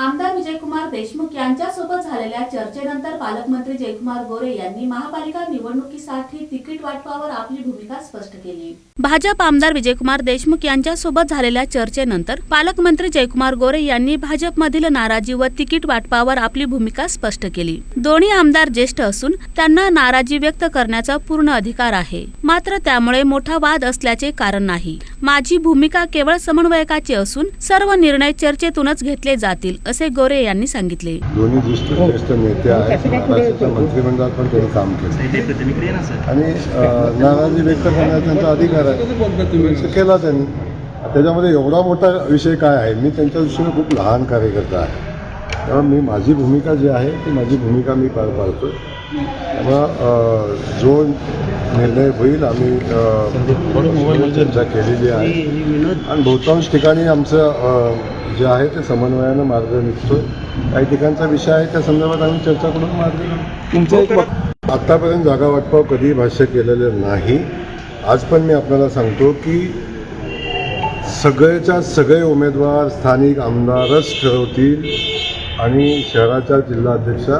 आमदार विजयकुमार देशमुख यांच्यासोबत झालेल्या चर्चेनंतर पालकमंत्री जयकुमार गोरे यांनी महापालिका निवडणुकीसाठी तिकीट वाटपावर आपली भूमिका स्पष्ट केली. भाजप आमदार विजयकुमार देशमुख यांच्यासोबत झालेल्या चर्चेनंतर पालकमंत्री जयकुमार गोरे यांनी भाजपमधील नाराजी व तिकीट वाटपावर आपली भूमिका स्पष्ट केली. दोन्ही आमदार ज्येष्ठ असून त्यांना नाराजी व्यक्त करण्याचा पूर्ण अधिकार आहे. मात्र त्यामुळे मोठा वाद असल्याचे कारण नाही. माझी भूमिका केवळ समन्वयकाची असून सर्व निर्णय चर्चेतूनच घेतले जातील असे गोरे यांनी सांगितले. दोन्ही ज्येष्ठ नेते आहेत. महाराष्ट्राच्या मंत्रिमंडळात पण त्यांनी काम केलं. आणि नाराजी व्यक्त करण्याचा त्यांचा अधिकार आहे. केला त्यांनी. त्याच्यामध्ये एवढा मोठा विषय काय आहे? मी त्यांच्या दृष्टीने खूप लहान कार्यकर्ता आहे. तेव्हा मी माझी भूमिका जी आहे ती माझी भूमिका मी पार पाडतो तेव्हा जो निर्णय होईल आम्ही चर्चा केलेली आहे. आणि बहुतांश ठिकाणी आमचं जे आहे ते समन्वयानं मार्ग निघतो काही ठिकाणचा विषय आहे त्या संदर्भात आम्ही चर्चा करून मार्ग तुमचं आत्तापर्यंत जागा वाटपाव कधी भाष्य केलेलं नाही. आज पण मी आपल्याला सांगतो की सगळेच्या सगळे उमेदवार स्थानिक आमदारच ठरवतील आणि शहराच्या जिल्हाध्यक्षा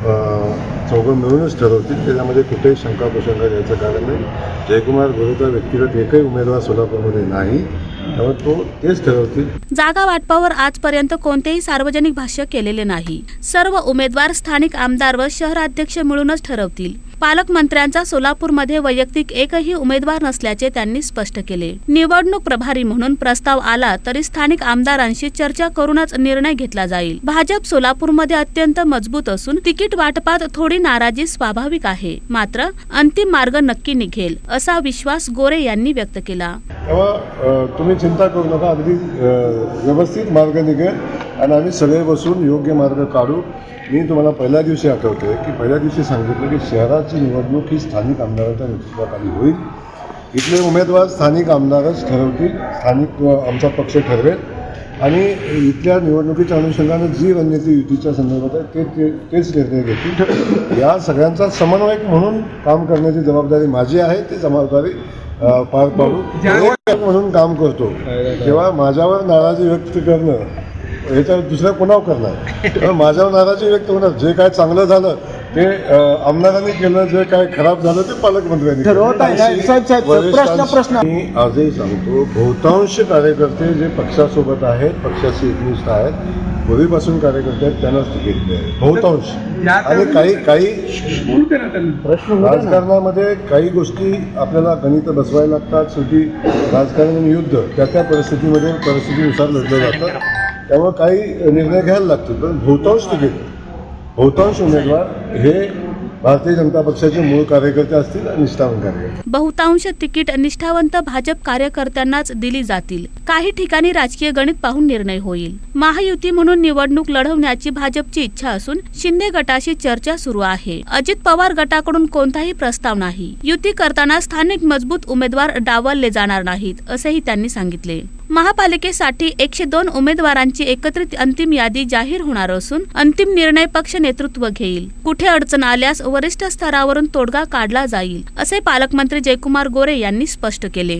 चौघं मिळूनच ठरवतील त्याच्यामध्ये कुठेही शंका कुशंका द्यायचं कारण नाही. जयकुमार गुरुचा व्यक्तिगत एकही उमेदवार सोलापूरमध्ये नाही जागा वाटपावर आजपर्यंत कोणतेही सार्वजनिक भाष्य केलेले नाही. सर्व उमेदवार स्थानिक आमदार व शहराध्यक्ष मिळूनच ठरवतील. पालकमंत्र्यांचा सोलापूरमध्ये वैयक्तिक एकही उमेदवार नसल्याचे त्यांनी स्पष्ट केले. निवडणूक प्रभारी म्हणून प्रस्ताव आला तरी स्थानिक आमदारांशी चर्चा करूनच निर्णय घेतला जाईल. भाजप सोलापूरमध्ये अत्यंत मजबूत असून तिकीट वाटपात थोडी नाराजी स्वाभाविक आहे. मात्र अंतिम मार्ग नक्की निघेल असा विश्वास गोरे यांनी व्यक्त केला. तेव्हा तुम्ही चिंता करू नका. अगदी व्यवस्थित मार्ग निघेल. आणि आम्ही सगळे बसून योग्य मार्ग काढू. मी तुम्हाला पहिल्या दिवशी आठवतोय की पहिल्या दिवशी सांगितलं की शहराची निवडणूक ही स्थानिक आमदाराच्या नेतृत्वाखाली होईल. इथले उमेदवार स्थानिक आमदारच ठरवतील स्थानिक आमचा पक्ष ठरवेल. आणि इथल्या निवडणुकीच्या अनुषंगानं जी रणनीती युतीच्या संदर्भात आहे ते तेच निर्णय घेतील. या सगळ्यांचा समन्वयक म्हणून काम करण्याची जबाबदारी माझी आहे ती जबाबदारी पार पाडू. म्हणून काम करतो. तेव्हा माझ्यावर नाराजी व्यक्त करणं ह्याच्यावर दुसऱ्या कोणावर करणार? माझ्यावर नाराजी व्यक्त होणार. जे काय चांगलं झालं ते आमदारांनी केलं जे काय खराब झालं ते पालकमंत्र्यांनी. मी आजही सांगतो बहुतांश कार्यकर्ते जे पक्षासोबत आहेत पक्षाशी एकनिष्ठ आहेत पूर्वीपासून कार्यकर्ते आहेत त्यांनाच तिकीट बहुतांश. आणि काही काही राजकारणामध्ये काही गोष्टी आपल्याला गणित बसवायला लागतात शेवटी राजकारण युद्ध त्या त्या परिस्थितीमध्ये परिस्थितीनुसार लढलं जातं. त्यामुळे काही निर्णय घ्यायला लागतील. पण बहुतांश तिकीट बहुतांश उमेदवार हे भारतीय जनता पक्षाचे मूळ कार्यकर्ते असतील निष्ठावंत कार्यकर्ते. बहुतांश तिकीट निष्ठावंत भाजप कार्यकर्त्यांनाच दिली जातील. काही ठिकाणी राजकीय गणित पाहून निर्णय होईल. महायुती म्हणून निवडणूक लढवण्याची भाजपची इच्छा असून शिंदे गटाशी चर्चा सुरू आहे. अजित पवार गटाकडून कोणताही प्रस्ताव नाही. युती करताना स्थानिक मजबूत उमेदवार डावलले जाणार नाहीत असेही त्यांनी सांगितले. महापालिकेसाठी एकशे दोन उमेदवारांची एकत्रित अंतिम यादी जाहीर होणार असून अंतिम निर्णय पक्ष नेतृत्व घेईल. कुठे अडचण आल्यास वरिष्ठ स्तरावरून तोडगा काढला जाईल असे पालकमंत्री जयकुमार गोरे यांनी स्पष्ट केले.